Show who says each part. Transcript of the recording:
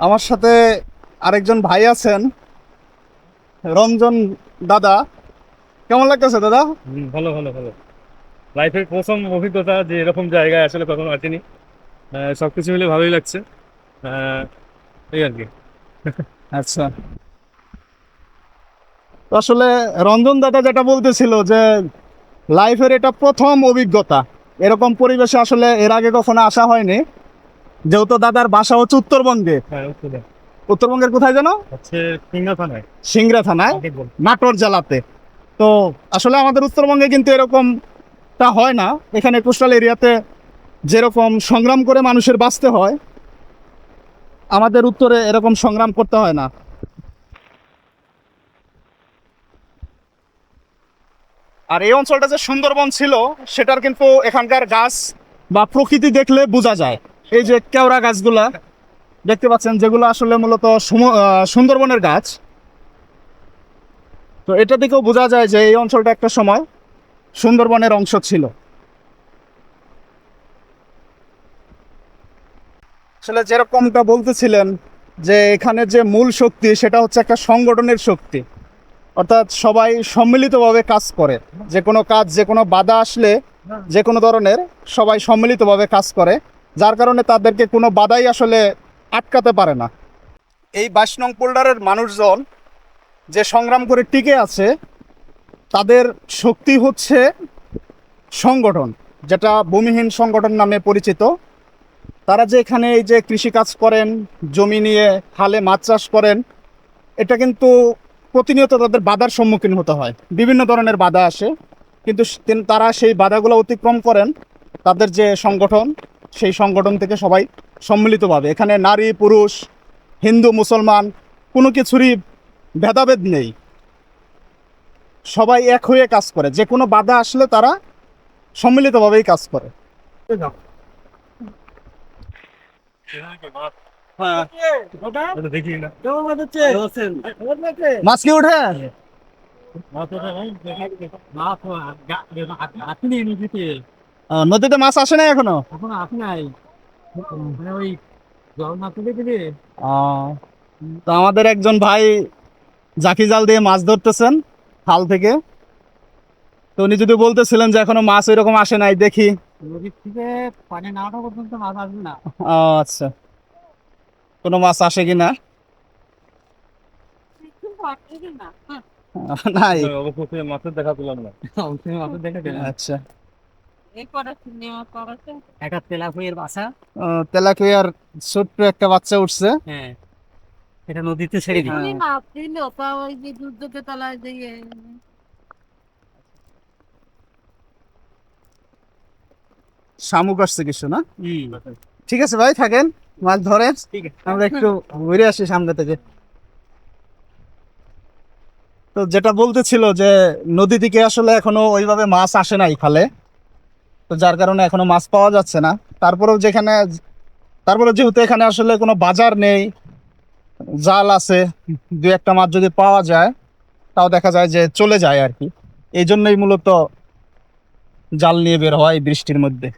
Speaker 1: আমার সাথে আরেকজন ভাই আছেন রঞ্জন দাদা। কেমন লাগতেছে দাদা?
Speaker 2: হুম, ভালো ভালো ভালো। লাইফের প্রথম অভিজ্ঞতা যে এরকম জায়গায় আসলে কখনো আসেনি। আহ, সবকিছু মিলে ভালোই লাগছে। এই আর কি।
Speaker 1: আচ্ছা। আসলে রঞ্জন দাদা যেটা বলতেছিল যে লাইফের এটা প্রথম অভিজ্ঞতা। এরকম পরিবেশে আসলে এর আগে কখনো আসা হয়নি। যেহেতু দাদার বাসা হচ্ছে উত্তরবঙ্গে।
Speaker 2: হ্যাঁ
Speaker 1: উত্তরবঙ্গের কোথায় যেন?
Speaker 2: হচ্ছে সিংহা থানায়।
Speaker 1: নাটোর জেলাতে। তো আসলে আমাদের উত্তরবঙ্গে কিন্তু এরকমটা হয় না। এখানে কোস্টাল এরিয়াতে যেরকম সংগ্রাম করে মানুষের বাঁচতে হয় আমাদের উত্তরে এরকম সংগ্রাম করতে হয় না। আর এই অঞ্চলটা যে সুন্দরবন ছিল সেটার কিন্তু এখানকার গাছ বা প্রকৃতি দেখলে বোঝা যায়। এই যে কেওড়া গাছগুলা, দেখতে পাচ্ছেন, যেগুলো আসলে মূলত সুন্দরবনের গাছ। তো এটা থেকেও বোঝা যায় যে এই অঞ্চলটা একটা সময় সুন্দরবনের অংশ ছিল। আসলে যেরকমটা বলতেছিলেন যে এখানে যে মূল শক্তি, সেটা হচ্ছে একটা সংগঠনের শক্তি। অর্থাৎ সবাই সম্মিলিতভাবে কাজ করে। যে কোনো কাজ, যে কোনো বাধা আসলে যে কোনো ধরনের সবাই সম্মিলিতভাবে কাজ করে। যার কারণে তাদেরকে কোনো বাধাই আসলে আটকাতে পারে না। এই বাইশ নং পোল্ডারের মানুষজন যে সংগ্রাম করে টিকে আছে, তাদের শক্তি হচ্ছে সংগঠন, যেটা ভূমিহীন সংগঠন নামে পরিচিত। তারা যে এখানে এই যে কৃষিকাজ করেন, জমি নিয়ে হালে মাছ চাষ করেন, এটা কিন্তু প্রতিনিয়ত তাদের বাধার সম্মুখীন হতে হয়। বিভিন্ন ধরনের বাধা আসে, কিন্তু তারা সেই বাধাগুলো অতিক্রম করেন, তাদের যে সংগঠন সেই সংগঠন থেকে সবাই সম্মিলিতভাবে। এখানে নারী, পুরুষ, হিন্দু, মুসলমান, কোনো কিছুরই ভেদাভেদ নেই। সবাই এক হয়ে কাজ করে। যে কোনো বাধা আসলে তারা সম্মিলিতভাবেই কাজ করে।
Speaker 2: দেখি
Speaker 1: মাছ নদীতে মাছ আসে না এখনও আহ, তো আমাদের একজন ভাই জাকি জাল দিয়ে মাছ ধরতেছেন খাল থেকে। তো উনি যদি বলতেছিলেন যে এখনও মাছ ওইরকম আসে নাই দেখি।
Speaker 3: পানি না ওঠা পর্যন্ত মাছ আসবে না।
Speaker 1: আচ্ছা। কোনো মাছ আসে কি না? নাই।
Speaker 2: মাছের দেখা পেলাম না।
Speaker 1: আচ্ছা।
Speaker 3: একটা তেলাপুয়ের বাসা।
Speaker 1: আহ, ছোট্ট একটা বাচ্চা উঠছে।
Speaker 3: হ্যাঁ। এটা নদীতে ছেড়ে দিই।
Speaker 4: মাছ দিল তা ওই যে দুধকে তলায় দিয়ে
Speaker 1: শামুক আসছে কিছু না? ঠিক আছে ভাই থাকেন। মাছ ধরেন। আমরা একটু ঘুরে আসি সামনে থেকে। তো যেটা বলতেছিল যে নদী থেকে আসলে এখনও ওইভাবে মাছ আসে নাই খালে তো যার কারণে এখনও মাছ পাওয়া যাচ্ছে না। তারপরেও যেখানে তারপরে যেহেতু এখানে আসলে কোনো বাজার নেই, জাল আছে, দু একটা মাছ যদি পাওয়া যায়, তাও দেখা যায় যে চলে যায় আর কি। এই জন্যই মূলত জাল নিয়ে বের হয় বৃষ্টির মধ্যে।